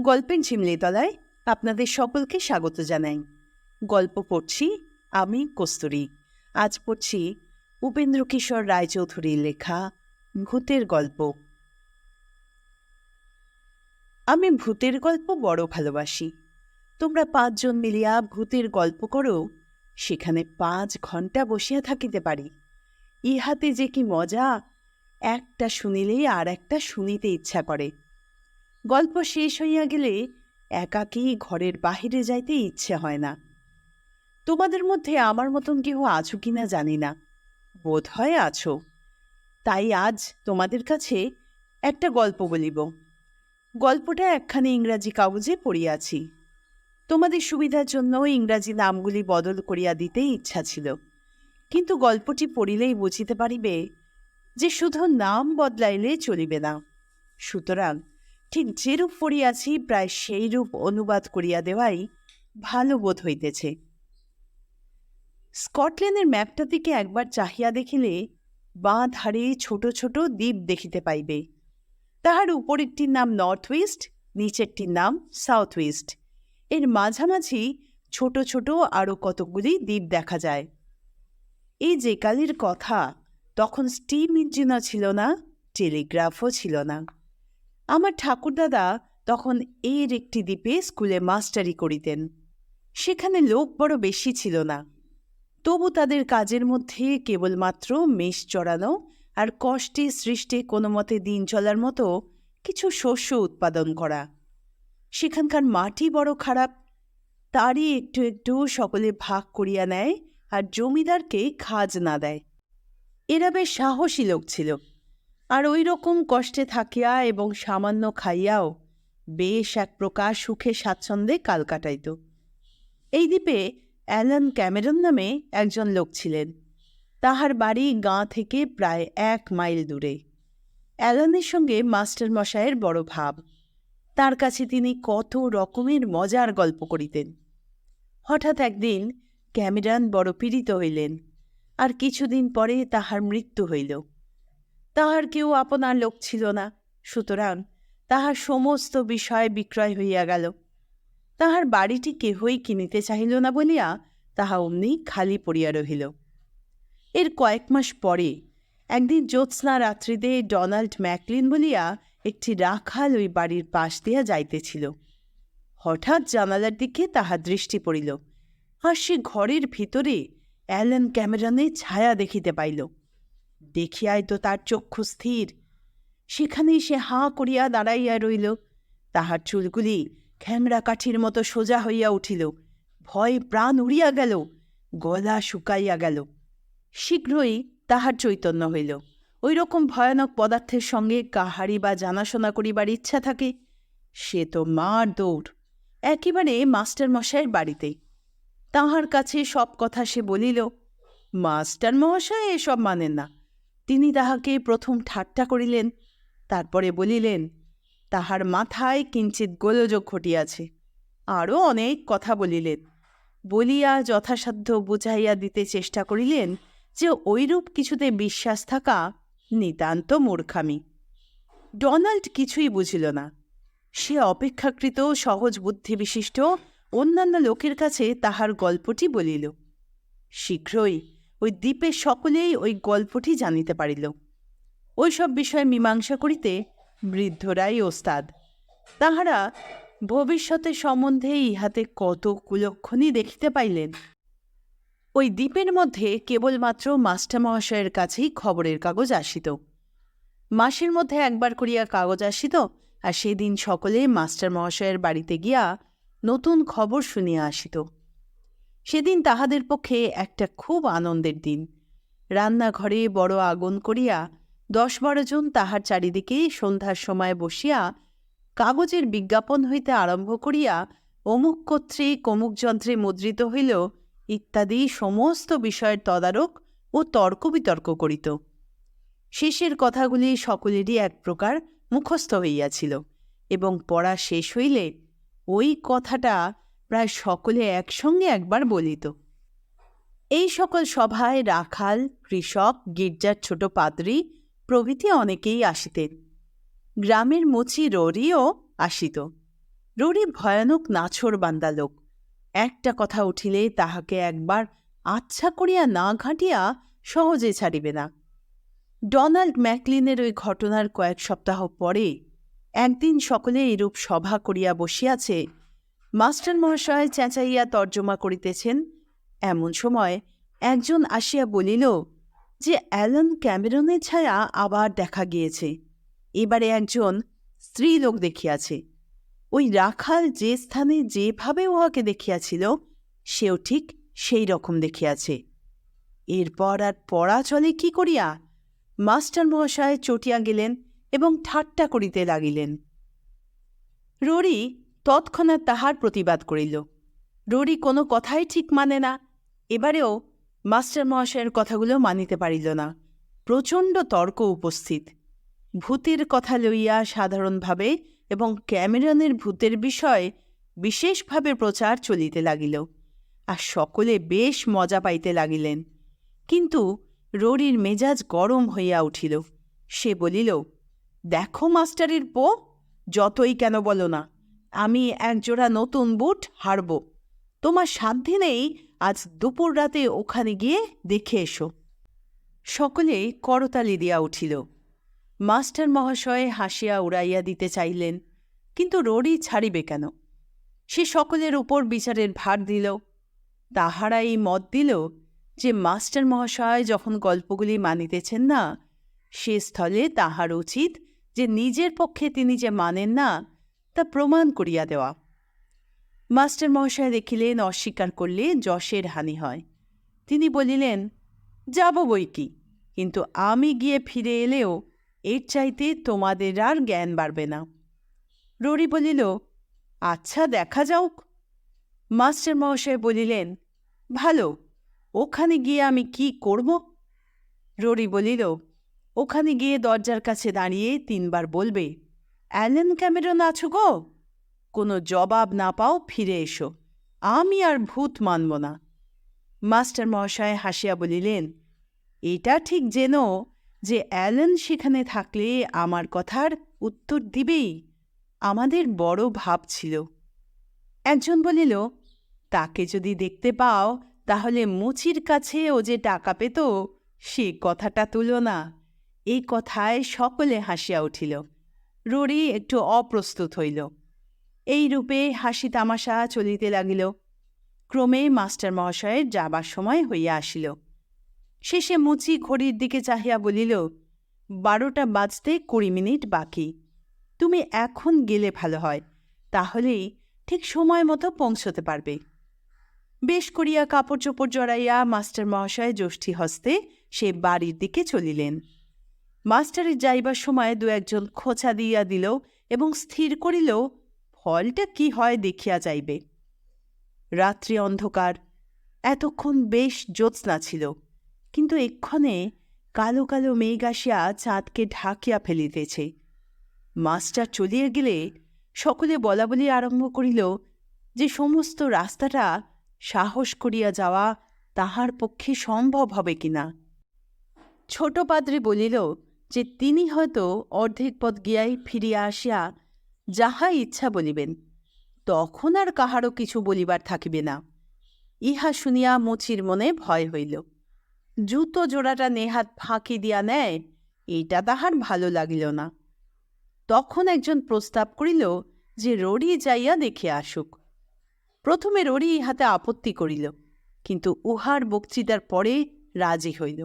গল্পের ঝিমলিতলায় আপনাদের সকলকে স্বাগত জানাই। গল্প পড়ছি আমি, কস্তুরী। আজ পড়ছি উপেন্দ্র কিশোর রায়চৌধুরীর লেখা ভূতের গল্প। আমি ভূতের গল্প বড় ভালোবাসি। তোমরা পাঁচজন মিলিয়া ভূতের গল্প করো, সেখানে পাঁচ ঘণ্টা বসিয়া থাকিতে পারি। ইহাতে যে কি মজা, একটা শুনিলেই আর একটা শুনিতে ইচ্ছা করে। গল্প শেষ হইয়া গেলে একাকী ঘরের বাহিরে যাইতে ইচ্ছে হয় না। তোমাদের মধ্যে আমার মতন কেহ আছো কিনা জানি না। বোধ হয় আছো। তাই আজ তোমাদের কাছে একটা গল্প বলিব। গল্পটা একখানি ইংরাজি কাগজে পড়িয়াছি। তোমাদের সুবিধার জন্য ইংরাজি নামগুলি বদল করিয়া দিতে ইচ্ছা ছিল। কিন্তু গল্পটি পড়িলেই বুঝিতে পারিবে যে শুধু নাম বদলাইলে চলিবে না। সুতরাং ঠিক যেরূপ পড়িয়াছি, প্রায় সেই রূপ অনুবাদ করিয়া দেওয়াই ভালো বোধ হইতেছে। স্কটল্যান্ডের ম্যাপটা দিকে একবার চাহিয়া দেখিলে বাঁ ধারে ছোট ছোট দ্বীপ দেখিতে পাইবে। তাহার উপরেরটির নাম নর্থ ওয়েস্ট নিচেরটির নাম সাউথ ওয়েস্ট এর মাঝামাঝি ছোট ছোট আরও কতকগুলি দ্বীপ দেখা যায়। এই যে কালের কথা, তখন স্টিম ইঞ্জিনও ছিল না, টেলিগ্রাফও ছিল না। আমার ঠাকুরদাদা তখন এর একটি দ্বীপে স্কুলে মাস্টারি করিতেন। সেখানে লোক বড় বেশি ছিল না। তবু তাদের কাজের মধ্যে কেবলমাত্র মেষ চড়ানো আর কষ্টে সৃষ্টে কোনো মতে দিন চলার মতো কিছু শস্য উৎপাদন করা। সেখানকার মাটি বড় খারাপ, তারই একটু একটু সকলে ভাগ করিয়া নেয় আর জমিদারকে খাজ না দেয়। এরা বেশ সাহসী লোক ছিল। আর ওই রকম কষ্টে থাকিয়া এবং সামান্য খাইয়াও বেশ এক প্রকার সুখে স্বাচ্ছন্দ্যে কাল কাটাইত। এই দ্বীপে অ্যালান ক্যামেরন নামে একজন লোক ছিলেন। তাহার বাড়ি গাঁ থেকে প্রায় এক মাইল দূরে। অ্যালানের সঙ্গে মাস্টার মশায়ের বড় ভাব। তার কাছে তিনি কত রকমের মজার গল্প করিতেন। হঠাৎ একদিন ক্যামেরান বড় পীড়িত হইলেন। আর কিছুদিন পরে তাহার মৃত্যু হইল। তাহার কেউ আপনার লোক ছিল না। সুতরাং তাহার সমস্ত বিষয় বিক্রয় হইয়া গেল। তাহার বাড়িটি কেহই কিনিতে চাহিল না বলিয়া তাহা অমনি খালি পড়িয়া রহিল। এর কয়েক মাস পরে একদিন জ্যোৎস্না রাত্রিতে ডোনাল্ড ম্যাকলিন বলিয়া একটি রাখাল ওই বাড়ির পাশ দিয়া যাইতেছিল। হঠাৎ জানালার দিকে তাহার দৃষ্টি পড়িল। আর সে ঘরের ভিতরে অ্যালেন ক্যামেরনের ছায়া দেখিতে পাইল। দেখিয়াই তো তার চক্ষু স্থির। সেখানেই সে হাঁ করিয়া দাঁড়াইয়া রইল। তাহার চুলগুলি খ্যাংরা কাঠির মতো সোজা হইয়া উঠিল। ভয় প্রাণ উড়িয়া গেল, গলা শুকাইয়া গেল। শীঘ্রই তাহার চৈতন্য হইল। ওই রকম ভয়ানক পদার্থের সঙ্গে কাহারি বা জানাশোনা করিবার ইচ্ছা থাকে, সে তো মার দৌড়। একেবারে মাস্টার মশাইয়ের বাড়িতে। তাহার কাছে সব কথা সে বলিল মাস্টার মহাশয় এসব মানেন না। তিনি তাহাকে প্রথম ঠাট্টা করিলেন, তারপরে বলিলেন, তাহার মাথায় কিঞ্চিত গোলযোগ ঘটিয়াছে। আরও অনেক কথা বলিলেন। বলিয়া যথাসাধ্য বুঝাইয়া দিতে চেষ্টা করিলেন যে ঐরূপ কিছুতে বিশ্বাস থাকা নিতান্ত মূর্খামি। ডোনাল্ড কিছুই বুঝিল না। সে অপেক্ষাকৃত সহজ বুদ্ধিবিশিষ্ট অন্যান্য লোকের কাছে তাহার গল্পটি বলিল। শীঘ্রই ওই দ্বীপের সকলেই ওই গল্পটি জানিতে পারিল। ওইসব বিষয়ে মীমাংসা করিতে বৃদ্ধরাই ওস্তাদ। তাহারা ভবিষ্যতে সম্বন্ধে ইহাতে কত কুলক্ষণই দেখিতে পাইলেন। ওই দ্বীপের মধ্যে কেবলমাত্র মাস্টার মহাশয়ের কাছেই খবরের কাগজ আসিত। মাসের মধ্যে একবার করিয়া কাগজ আসিত আর সেদিন সকলে মাস্টার মহাশয়ের বাড়িতে গিয়া নতুন খবর শুনিয়া আসিত। সেদিন তাহাদের পক্ষে একটা খুব আনন্দের দিন। রান্নাঘরে বড় আগুন করিয়া দশ বারো জন তাহার চারিদিকে সন্ধ্যার সময় বসিয়া কাগজের বিজ্ঞাপন হইতে আরম্ভ করিয়া অমুক কর্তৃক অমুক যন্ত্রে মুদ্রিত হইল, ইত্যাদি সমস্ত বিষয়ের তদারক ও তর্ক বিতর্ক করিত। শেষের কথাগুলি সকলেরই এক প্রকার মুখস্থ হইয়াছিল এবং পড়া শেষ হইলে ওই কথাটা প্রায় সকলে একসঙ্গে একবার বলিত। এই সকল সভায় রাখাল, কৃষক, গির্জার ছোট পাদ্রী প্রভৃতি অনেকেই আসিতেন। গ্রামের মুচি ররিও আসিত। রোরি ভয়ানক নাছর বান্দা লোক। একটা কথা উঠিলে তাহাকে একবার আচ্ছা করিয়া না ঘাঁটিয়া সহজে ছাড়িবে না। ডোনাল্ড ম্যাকলিনের ওই ঘটনার কয়েক সপ্তাহ পরে একদিন সকলে এরূপ সভা করিয়া বসিয়াছে মাস্টার মহাশয় চেঁচাইয়া তর্জমা করিতেছেন। এমন সময় একজন আসিয়া বলিল, যে অ্যালন ক্যামেরনের ছায়া আবার দেখা গিয়েছে। এবারে একজন স্ত্রীলোক দেখিয়াছে। ওই রাখাল যে স্থানে যেভাবে উহাকে দেখিয়াছিল, সেও ঠিক সেই রকম দেখিয়াছে। এরপর আর পড়া চলে কি করিয়া? মাস্টার মহাশয় চটিয়া গেলেন এবং ঠাট্টা করিতে লাগিলেন। রোরি তৎক্ষণাৎ তাহার প্রতিবাদ করিল। রোরি কোনো কথাই ঠিক মানে না, এবারেও মাস্টার মহাশয়ের কথাগুলো মানিতে পারিল না। প্রচণ্ড তর্ক উপস্থিত। ভূতের কথা লইয়া সাধারণভাবে এবং ক্যামেরনের ভূতের বিষয়ে বিশেষভাবে প্রচার চলিতে লাগিল আর সকলে বেশ মজা পাইতে লাগিলেন। কিন্তু রোরির মেজাজ গরম হইয়া উঠিল। সে বলিল, দেখো মাস্টারের পো যতই কেন বলো না আমি একজোড়া নতুন বুট হারব। তোমার সাধ্যে নেই আজ দুপুর রাতে ওখানে গিয়ে দেখে এসো। সকলে করতালি দিয়া উঠিল। মাস্টার মহাশয় হাসিয়া উড়াইয়া দিতে চাইলেন, কিন্তু রোরি ছাড়িবে কেন? সে সকলের উপর বিচারের ভার দিল। তাহারা এই মত দিল যে মাস্টার মহাশয় যখন গল্পগুলি মানিতেছেন না, সে স্থলে তাহার উচিত যে নিজের পক্ষে তিনি যে মানেন না তা প্রমাণ করিয়া দেওয়া। মাস্টার মহাশয় দেখিলেন, অস্বীকার করলে যশের হানি হয়। তিনি বলিলেন, যাব বই কি? কিন্তু আমি গিয়ে ফিরে এলেও এর চাইতে তোমাদের আর জ্ঞান বাড়বে না। ররি বলিল আচ্ছা দেখা যাওক মাস্টার মহাশয় বলিলেন, ভালো, ওখানে গিয়ে আমি কি করব? ররি বলিল, ওখানে গিয়ে দরজার কাছে দাঁড়িয়ে তিনবার বলবে অ্যালেন ক্যামেরন আছো গো? কোনো জবাব না পাও, ফিরে এসো। আমি আর ভূত মানব না। মাস্টার মহাশয় হাসিয়া বলিলেন, এটা ঠিক যেন যে অ্যালেন সেখানে থাকলে আমার কথার উত্তর দিবেই। আমাদের বড় ভাব ছিল। একজন বলিল, তাকে যদি দেখতে পাও, তাহলে মুচির কাছে ও যে টাকা পেত, সে কথাটা তুলো না। এই কথায় সকলে হাসিয়া উঠিল। রোরি একটু অপ্রস্তুত হইল। এই রূপে হাসি তামাশা চলিতে লাগিল। ক্রমে মাস্টার মহাশয়ের যাবার সময় হইয়া আসিল। শেষে মুচি ঘড়ির দিকে চাহিয়া বলিল, বারোটা বাজতে কুড়ি মিনিট বাকি। তুমি এখন গেলে ভালো হয়, তাহলেই ঠিক সময় মতো পৌঁছতে পারবে বেশ করিয়া কাপড় চোপড় জড়াইয়া মাস্টার মহাশয় জ্যোষ্ঠী হস্তে সে বাড়ির দিকে চলিলেন। মাস্টারের যাইবার সময় দু একজন খোঁচা দিয়া দিল এবং স্থির করিল, ফলটা কি হয় দেখিয়া যাইবে? রাত্রি অন্ধকার, এতক্ষণ বেশ জ্যোৎস্না ছিল, কিন্তু এক্ষণে কালো কালো মেঘ আসিয়া চাঁদকে ঢাকিয়া ফেলিতেছে। মাস্টার চলিয়া গেলে সকলে বলা বলি আরম্ভ করিল যে সমস্ত রাস্তাটা সাহস করিয়া যাওয়া তাহার পক্ষে সম্ভব হবে কিনা। ছোট পাদ্রী বলিল যে তিনি হয়তো অর্ধেক পথ গিয়াই ফিরিয়া আসিয়া যাহা ইচ্ছা বলিবেন, তখন আর কাহারও কিছু বলিবার থাকিবে না। ইহা শুনিয়া মুচির মনে ভয় হইল। জুতো জোড়াটা নেহাত ফাঁকি দিয়া নেয় এটা তাহার ভালো লাগিল না। তখন একজন প্রস্তাব করিল যে রড়ি যাইয়া দেখে আসুক। প্রথমে রড়ি ইহাতে আপত্তি করিল, কিন্তু উহার বক্তৃতার পরে রাজি হইল।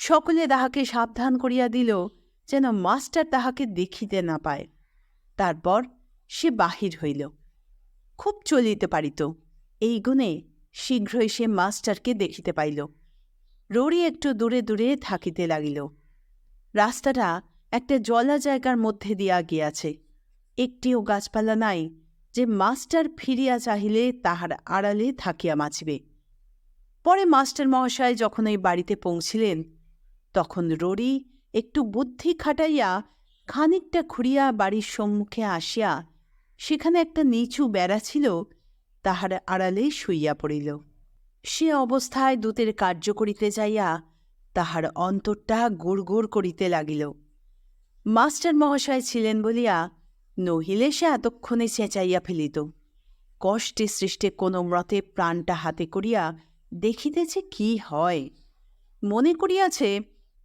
সকলে তাহাকে সাবধান করিয়া দিল, যেন মাস্টার তাহাকে দেখিতে না পায়। তারপর সে বাহির হইল। খুব চলিতে পারিত, এই গুণে শীঘ্রই সে মাস্টারকে দেখিতে পাইল। রড়ি একটু দূরে দূরে থাকিতে লাগিল। রাস্তাটা একটা জলা জায়গার মধ্যে দিয়া গিয়াছে। একটিও গাছপালা নাই যে মাস্টার ফিরিয়া চাহিলে তাহার আড়ালে থাকিয়া মাছিবে পরে মাস্টার মহাশয় যখন এই বাড়িতে পৌঁছিলেন তখন রড়ি একটু বুদ্ধি খাটাইয়া খানিকটা ঘুরিয়া বাড়ির সম্মুখে আসিয়া সেখানে একটা নিচু বেড়া ছিল, তাহার আড়ালে শুইয়া পড়িল। সে অবস্থায় দূতের কার্য করিতে যাইয়া তাহার অন্তরটা গুড় করিতে লাগিল। মাস্টার মহাশয় ছিলেন বলিয়া নহিলে সে এতক্ষণে চেঁচাইয়া ফেলিত। কষ্টে সৃষ্টে কোনো মতে প্রাণটা হাতে করিয়া দেখিতেছে কি হয়। মনে করিয়াছে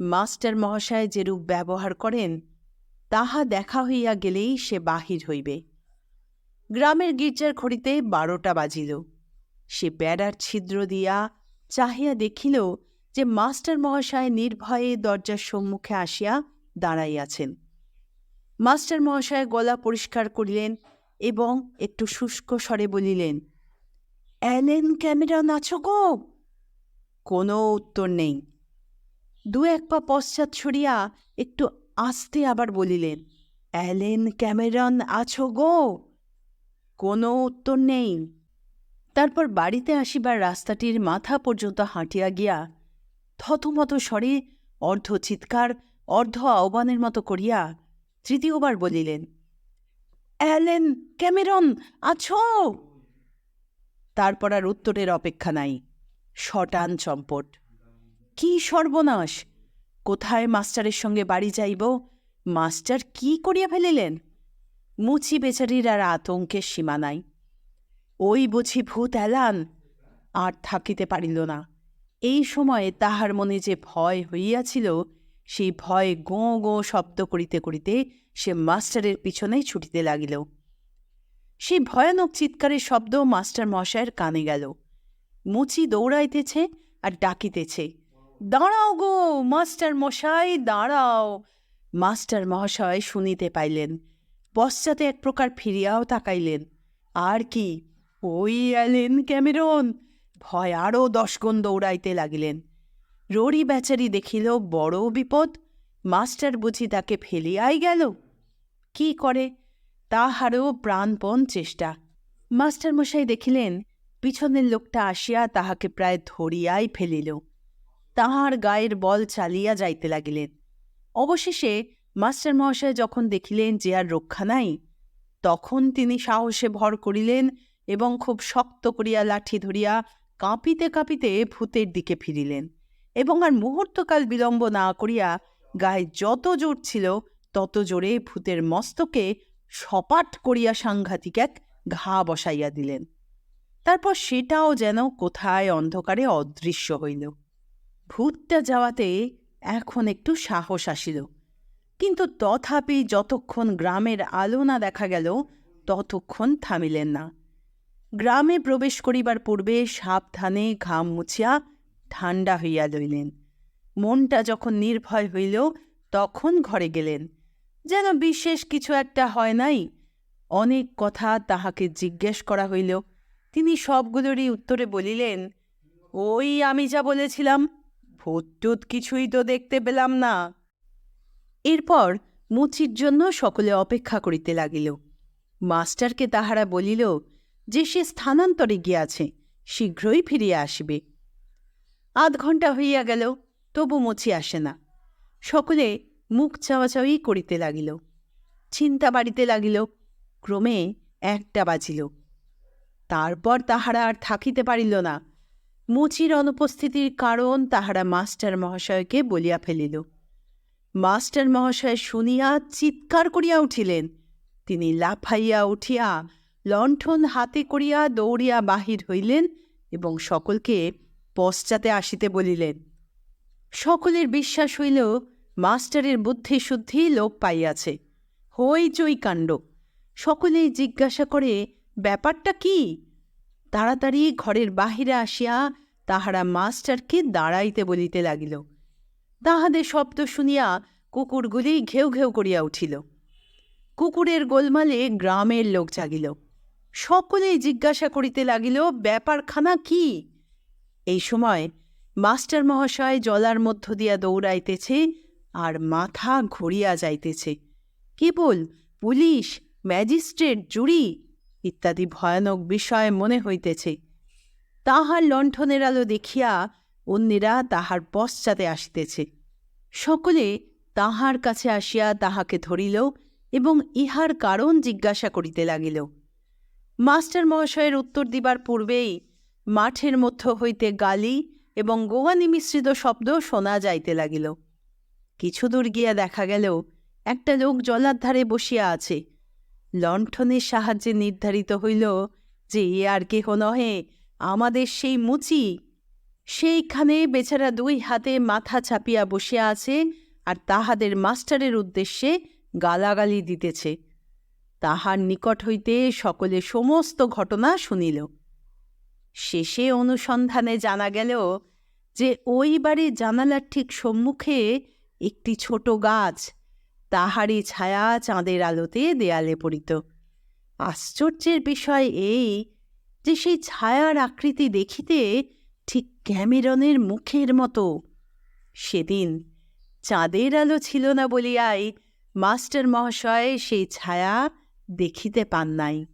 মাস্টার মহাশয় যেরূপ ব্যবহার করেন, তাহা দেখা হইয়া গেলেই সে বাহির হইবে। গ্রামের গির্জার খড়িতে বারোটা বাজিল। সে বেড়ার ছিদ্র দিয়া চাহিয়া দেখিল যে মাস্টার মহাশয় নির্ভয়ে দরজার সম্মুখে আসিয়া দাঁড়াইয়াছেন। মাস্টার মহাশয় গলা পরিষ্কার করিলেন এবং একটু শুষ্ক স্বরে বলিলেন অ্যালেন ক্যামেরন আছো গো! কোনো উত্তর নেই। দু এক পা পশ্চাৎ ছড়িয়া একটু আস্তে আবার বলিলেন, অ্যালেন ক্যামেরন আছো গো? কোনো উত্তর নেই। তারপর বাড়িতে আসিবার রাস্তাটির মাথা পর্যন্ত হাঁটিয়া গিয়া থতমত স্বরে অর্ধ চিৎকার, অর্ধ আহ্বানের মতো করিয়া তৃতীয়বার বলিলেন, অ্যালেন ক্যামেরন আছো? তারপর আর উত্তরের অপেক্ষা নাই, শটান চম্পট। কি সর্বনাশ? কোথায় মাস্টারের সঙ্গে বাড়ি যাইব? মাস্টার কি করিয়া ফেলিলেন? মুচি বেচারির আর আতঙ্কের সীমা নাই। ওই বুঝি ভূত এলান, আর থাকিতে পারিল না। এই সময়ে তাহার মনে যে ভয় হইয়াছিল, সেই ভয় গোঁ গোঁ শব্দ করিতে করিতে সে মাস্টারের পিছনে ছুটিতে লাগিল। সেই ভয়ানক চিৎকারের শব্দ মাস্টার মশায়ের কানে গেল। মুচি দৌড়াইতেছে আর ডাকিতেছে দাঁড়াও গো, মাস্টার মশাই, দাঁড়াও। মাস্টার মহাশয় শুনিতে পাইলেন, পশ্চাতে এক প্রকার ফিরিয়াও তাকাইলেন। আর কি, ওই এলেন ক্যামেরন, ভয় আরও দশগুণ দৌড়াইতে লাগিলেন। রোরি বেচারি দেখিল, বড় বিপদ, মাস্টার বুঝি তাকে ফেলিয়াই গেল। কি করে, তাহারও প্রাণপণ চেষ্টা। মাস্টার মশাই দেখিলেন, পিছনের লোকটা আসিয়া তাহাকে প্রায় ধরিয়াই ফেলিল। তাহার গায়ের বল চালিয়া যাইতে লাগিলেন। অবশেষে মাস্টার মহাশয় যখন দেখিলেন যে আর রক্ষা নাই, তখন তিনি সাহসে ভর করিলেন এবং খুব শক্ত করিয়া লাঠি ধরিয়া কাঁপিতে কাঁপিতে ভূতের দিকে ফিরিলেন এবং আর মুহূর্তকাল বিলম্ব না করিয়া গায়ে যত জোর ছিল তত জোরে ভূতের মস্তকে সপাট করিয়া সাংঘাতিক এক ঘা বসাইয়া দিলেন। তারপর সেটাও যেন কোথায় অন্ধকারে অদৃশ্য হইল। ভূতটা যাওয়াতে এখন একটু সাহস আসিল। কিন্তু তথাপি যতক্ষণ গ্রামের আলো না দেখা গেল, ততক্ষণ থামিলেন না। গ্রামে প্রবেশ করিবার পূর্বে সাবধানে ঘাম মুছিয়া ঠান্ডা হইয়া লইলেন। মনটা যখন নির্ভয় হইল, তখন ঘরে গেলেন। যেন বিশেষ কিছু একটা হয় নাই, অনেক কথা তাহাকে জিজ্ঞেস করা হইল। তিনি সবগুলোরই উত্তরে বলিলেন, ওই আমি যা বলেছিলাম ভূতটুত কিছুই তো দেখতে পেলাম না। এরপর মুচির জন্য সকলে অপেক্ষা করিতে লাগিল। মাস্টারকে তাহারা বলিল, যে সে স্থানান্তরে গিয়াছে, শীঘ্রই ফিরিয়া আসিবে। আধ ঘণ্টা হইয়া গেল, তবু মুচি আসে না। সকলে মুখ চাওয়াচাওয়ি করিতে লাগিল। চিন্তা বাড়িতে লাগিল, ক্রমে একটা বাজিল। তারপর তাহারা আর থাকিতে পারিল না। মুচির অনুপস্থিতির কারণ তাহারা মাস্টার মহাশয়কে বলিয়া ফেলিল। মাস্টার মহাশয় শুনিয়া চিৎকার করিয়া উঠিলেন। তিনি লাফাইয়া উঠিয়া লণ্ঠন হাতে করিয়া দৌড়িয়া বাহির হইলেন এবং সকলকে পশ্চাতে আসিতে বলিলেন, সকলের বিশ্বাস হইল মাস্টারের বুদ্ধি শুদ্ধি লোপ পাইয়াছে। হইচই কাণ্ড সকলেই জিজ্ঞাসা করে, ব্যাপারটা কি? তাড়াতাড়ি ঘরের বাহিরে আসিয়া তাহারা মাস্টারকে দাঁড়াইতে বলিতে লাগিল। তাহাদের শব্দ শুনিয়া কুকুরগুলি ঘেউ ঘেউ করিয়া উঠিল। কুকুরের গোলমালে গ্রামের লোক জাগিল। সকলেই জিজ্ঞাসা করিতে লাগিল, ব্যাপারখানা কি? এই সময় মাস্টার মহাশয় জলার মধ্য দিয়া দৌড়াইতেছে আর মাথা ঘুরিয়া যাইতেছে। কেবল পুলিশ, ম্যাজিস্ট্রেট জুরি ইত্যাদি ভয়ানক বিষয় মনে হইতেছে। তাহার লণ্ঠনের আলো দেখিয়া অন্যেরা তাহার পশ্চাতে আসিতেছে। সকলে তাহার কাছে আসিয়া তাহাকে ধরিল এবং ইহার কারণ জিজ্ঞাসা করিতে লাগিল। মাস্টার মহাশয়ের উত্তর দিবার পূর্বেই মাঠের মধ্য হইতে গালি এবং গোয়ানি মিশ্রিত শব্দ শোনা যাইতে লাগিল। কিছু দূর গিয়া দেখা গেল, একটা লোক জলার ধারে বসিয়া আছে। লণ্ঠনের সাহায্যে নির্ধারিত হইল যে এ আর কেহ নহে, আমাদের সেই মুচি। সেইখানে বেচারা দুই হাতে মাথা চাপিয়া বসিয়া আছে আর তাহাদের মাস্টারের উদ্দেশ্যে গালাগালি দিতেছে। তাহার নিকট হইতে সকলে সমস্ত ঘটনা শুনিল। শেষে অনুসন্ধানে জানা গেল যে ওই বাড়ির জানালার ঠিক সম্মুখে একটি ছোট গাছ তাহারই ছায়া চাঁদের আলোতে দেয়ালে পড়িত। আশ্চর্যের বিষয় এই যে সেই ছায়ার আকৃতি দেখিতে ঠিক ক্যামেরনের মুখের মতো। সেদিন চাঁদের আলো ছিল না বলিয়াই মাস্টার মহাশয় সেই ছায়া দেখিতে পান নাই।